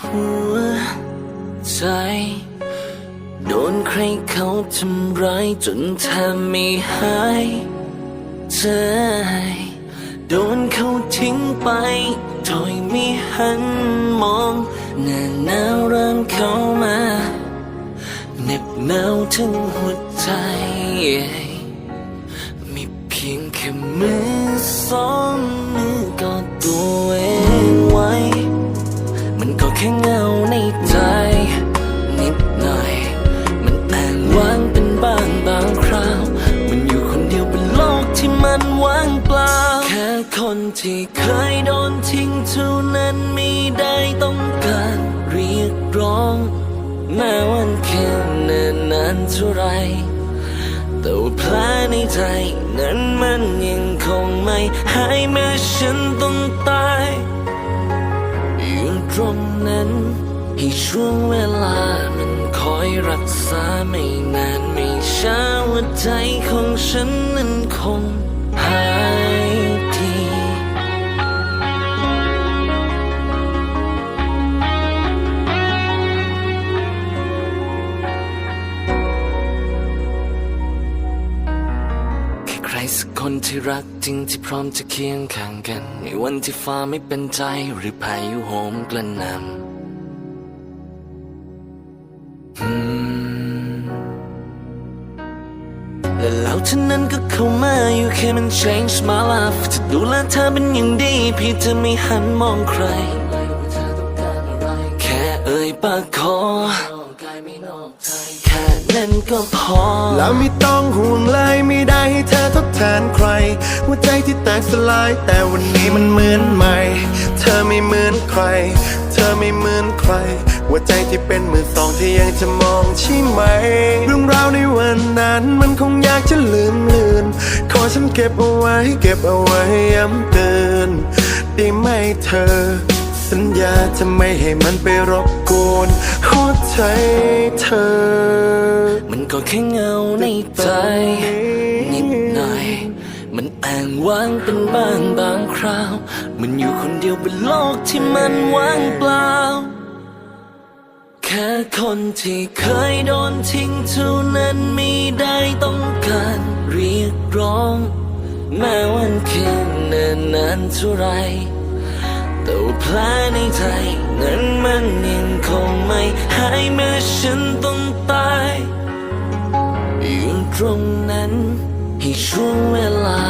หัวใจ โดนใครเขาทำร้ายจนแทบไม่หายใจโดนเขาทิ้งไปโดยไม่หันมองหน้าหนาวเริ่มเข้ามาเหน็บหนาวถึงหัวใจ มีเพียงแค่มือสองมือ ที่เคยโดนทิ้งเท่านั้นไม่ได้ต้องการเรียกร้อง แม้วันแค่นิ่นนานเท่าไรแต่ว่าแผลในใจนั้นมันยังคงไม่หายแม้ฉันต้องตายอยู่ตรงนั้นให้ช่วงเวลามันคอยรักษาไม่นานไม่ช้าหัวใจของฉันนั้นคง สักคนที่รักจริงที่พร้อมจะเคียงข้างกัน ในวันที่ฟ้าไม่เป็นใจหรือพายุโหมกระหน่ำและแล้วเท่านั้นก็เข้ามาอยู่แค่มัน change my life จะดูแลเธอเป็นอย่างดีเพี่จะไม่หันมองใคร แค่เอ่ยปากขอแค่นั้นก็พอ แล้วไม่ต้องห่วง นใครหัวใจที่แตกสลาย แต่วันนี้มันเหมือนใหม่ เธอไม่เหมือนใคร เธอไม่เหมือนใครหัวใจที่เป็นมือสองที่ยังจะมองใช่ไหม เรื่องราวในวันนั้นมันคงอยากจะลืมเลือน ขอฉันเก็บเอาไว้ เก็บเอาไว้ย้ำเตือนได้ไหมเธอ สัญญาจะไม่ให้มันไปรบกวนหัวใจเธอ มันก็แค่เงาในใจางว้างเป็นบางบางคราว มันอยู่คนเดียวบนโลกที่มันว่างเปล่า แค่คนที่เคยโดนทิ้งเท่านั้นไม่ได้ต้องการเรียกร้อง แม้วันคืนนิ่นนานเท่าไรแต่ว่าแผลในใจนั้นมันยังคงไม่หายแม้ฉันต้องตายอยู่ตรงนั้นให้ช่วงเวลา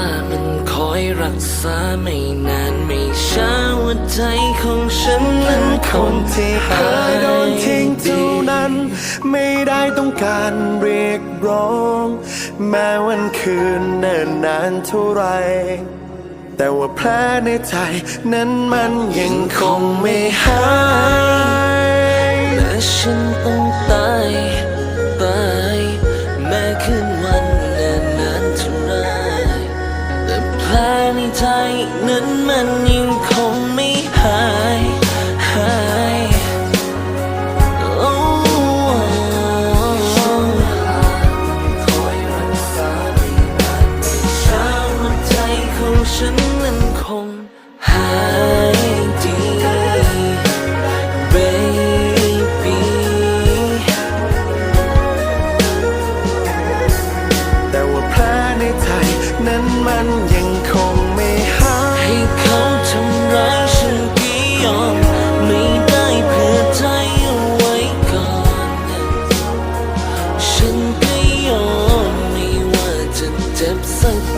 รักษาไม่นานไม่ช้าหัวใจของฉันนั้นคงที่เคยโดนทิ้งเท่านั้น ไม่ได้ต้องการเรียกร้อง แม้วันคืนเนิ่นนานเท่าไรแต่ว่าแผลในใจนั้นมันยังคงไม่หายและฉันต้องตาย ใจนั้นมัน ฉั